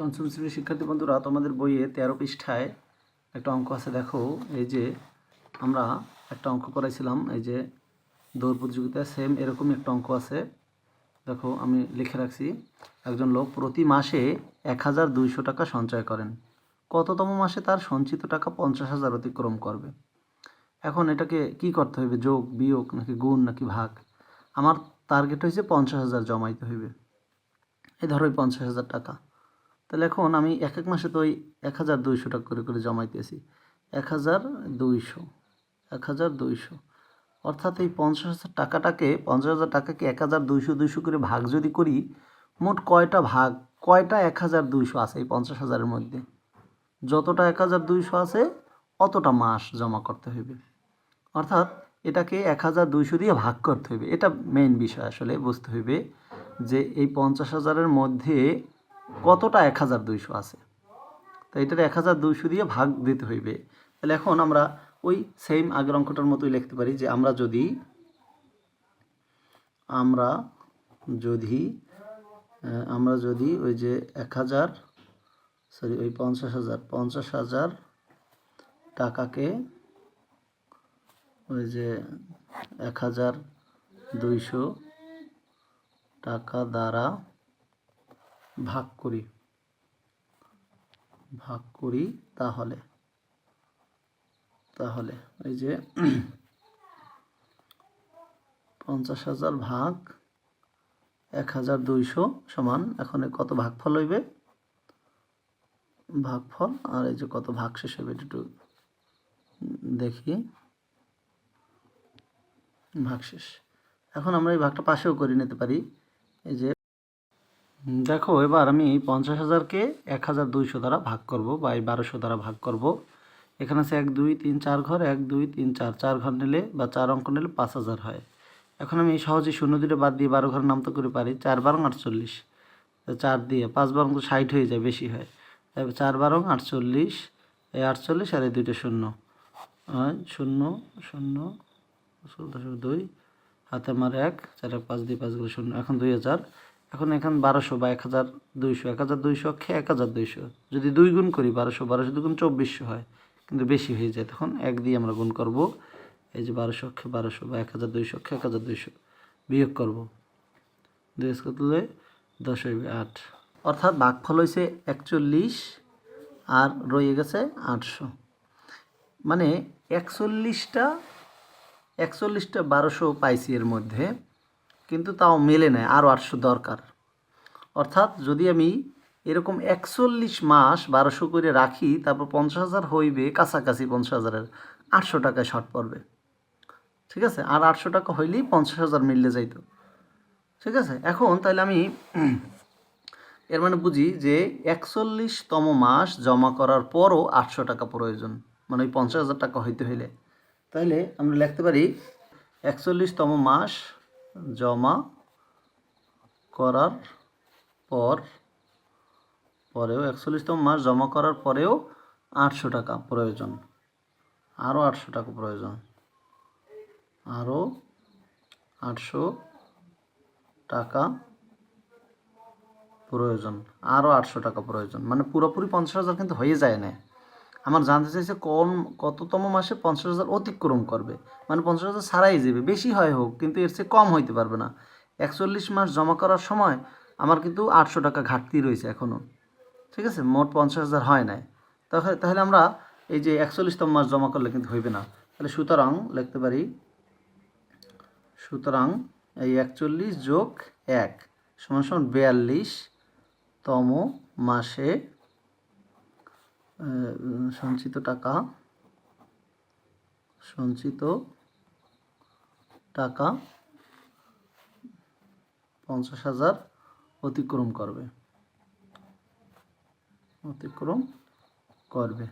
পঞ্চম শ্রেণির শিক্ষার্থী বন্ধুরা, তোমাদের বইয়ে তেরো পৃষ্ঠায় একটা অঙ্ক আছে। দেখো, এই যে আমরা একটা অঙ্ক করাইছিলাম, এই যে দৌড় প্রতিযোগিতা সেম এরকমই একটা অঙ্ক আছে। দেখো, আমি লিখে রাখছি, একজন লোক প্রতি মাসে এক হাজার দুইশো টাকা সঞ্চয় করেন। কততম মাসে তার সঞ্চিত টাকা পঞ্চাশ হাজার অতিক্রম করবে? এখন এটাকে কি করতে হইবে? যোগ, বিয়োগ, নাকি গুণ, নাকি ভাগ? আমার টার্গেট হয়েছে পঞ্চাশ হাজার জমাইতে হইবে। এই ধরো পঞ্চাশ হাজার টাকা। তাহলে এখন আমি এক এক মাসে তো ওই এক হাজার দুইশো টাকা করে করে জমাইতেছি। এক হাজার দুইশো, এক হাজার দুইশো। অর্থাৎ এই পঞ্চাশ হাজার টাকাটাকে, পঞ্চাশ হাজার টাকাকে এক হাজার দুইশো দুইশো করে ভাগ যদি করি, মোট কয়টা ভাগ, কয়টা এক হাজার দুইশো আছে এই পঞ্চাশ হাজারের মধ্যে? যতটা এক হাজার দুইশো আছে, অতটা মাস জমা করতে হইবে। অর্থাৎ এটাকে এক হাজার দুইশো দিয়ে ভাগ করতে হইবে। এটা মেন বিষয় আসলে, বুঝতে হইবে যে এই পঞ্চাশ হাজারের মধ্যে কতটা এক হাজার দুইশো আছে? তো এটার এক হাজার দুইশো দিয়ে ভাগ দিতে হইবে। তাহলে এখন আমরা ওই সেম আগের অঙ্কটার মতোই লিখতে পারি যে আমরা যদি আমরা যদি আমরা যদি ওই যে এক হাজার সরি ওই পঞ্চাশ হাজার পঞ্চাশ হাজার টাকাকে ওই যে এক হাজার দুইশো টাকা দ্বারা ভাগ করি। ভাগ করি তাহলে। তাহলে এই যে পঞ্চাশ হাজার ভাগ এক হাজার দুইশো সমান, এখন কত ভাগফল হইবে? ভাগফল, আর এই যে কত ভাগ শেষ এটা একটু দেখি। ভাগ শেষ। এখন আমরা এই ভাগটা পাশেও করে নিতে পারি। এই যে দেখো, এবার আমি পঞ্চাশ হাজারকে এক হাজার দুইশো দ্বারা ভাগ করব বা এই বারোশো দ্বারা ভাগ করব। এখানে আছে এক, দুই, তিন, চার ঘর। এক, দুই, তিন, চার। চার ঘর নিলে বা চার অঙ্ক নিলে পাঁচ হাজার হয়। এখন আমি সহজে শূন্য দিলে বাদ দিয়ে বারো ঘর নাম তো করে পারি, চার বারং আটচল্লিশ। চার দিয়ে পাঁচ বারং ষাট হয়ে যায়, বেশি হয়। তারপর চার বারং আটচল্লিশ, এই আটচল্লিশ আর এই দুইটা শূন্য। শূন্য শূন্য দুই, হাতে আমার এক, চার পাঁচ দুই পাঁচগুলো শূন্য, এখন দুই হাজার। এখন এখান বারোশো বা এক হাজার দুইশো, এক হাজার দুইশো অক্ষে এক হাজার দুইশো। যদি দুই গুণ করি বারোশো বারোশো দুগুণ চব্বিশশো হয়, কিন্তু বেশি হয়ে যায়, তখন এক দিয়ে আমরা গুণ করব। এই যে বারোশো অক্ষে বারোশো বা এক হাজার দুইশো অক্ষে এক হাজার দুইশো বিয়োগ করব। দুই দশ হইবে আট। অর্থাৎ ভাগফল হয়েছে একচল্লিশ আর রয়ে গেছে আটশো। মানে একচল্লিশটা একচল্লিশটা বারোশো পাইছি এর মধ্যে। কিন্তু তাও মেলে নেয়, আরও আটশো দরকার। অর্থাৎ যদি আমি এরকম একচল্লিশ মাস বারোশো করে রাখি, তারপর পঞ্চাশ হাজার হইবে, কাছাকাছি পঞ্চাশ হাজারের, আটশো টাকায় শর্ট পড়বে। ঠিক আছে? আর আটশো টাকা হইলেই পঞ্চাশ হাজার মিললে যাইতো। ঠিক আছে? এখন তাহলে আমি এর মানে বুঝি যে একচল্লিশতম মাস জমা করার পরও আটশো টাকা প্রয়োজন মানে ওই পঞ্চাশ হাজার টাকা হইতে হইলে। তাহলে আমরা লিখতে পারি, একচল্লিশতম মাস জমা করার পর, পরেও একচল্লিশতম মাস জমা করার পরেও আটশো টাকা প্রয়োজন। আরও আটশো টাকা প্রয়োজন। আরও আটশো টাকা প্রয়োজন। আরও আটশো টাকা প্রয়োজন। মানে পুরোপুরি পঞ্চাশ হাজার কিন্তু হয়ে যায় না। আমার জানতে চাইছে কোন কততম মাসে পঞ্চাশ হাজার অতিক্রম করবে। মানে পঞ্চাশ হাজার ছাড়াই যাবে, বেশি হয় হোক, কিন্তু এর চেয়ে কম হইতে পারবে না। একচল্লিশ মাস জমা করার সময় আমার কিন্তু আটশো টাকা ঘাটতি রয়েছে এখনও ঠিক আছে? মোট পঞ্চাশ হাজার হয় নাই। তাহলে তাহলে আমরা এই যে একচল্লিশতম মাস জমা করলে কিন্তু হইবে না। তাহলে সুতরাং লিখতে পারি, সুতরাং এই একচল্লিশ যোগ এক সমান সমান বিয়াল্লিশ তম মাসে সঞ্চিত টাকা সঞ্চিত টাকা পঞ্চাশ হাজার অতিক্রম করবে। অতিক্রম করবে।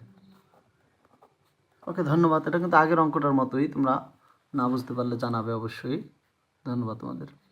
ওকে, ধন্যবাদ। এটা কিন্তু আগের অঙ্কটার মতোই, তোমরা না বুঝতে পারলে জানাবে অবশ্যই। ধন্যবাদ তোমাদের।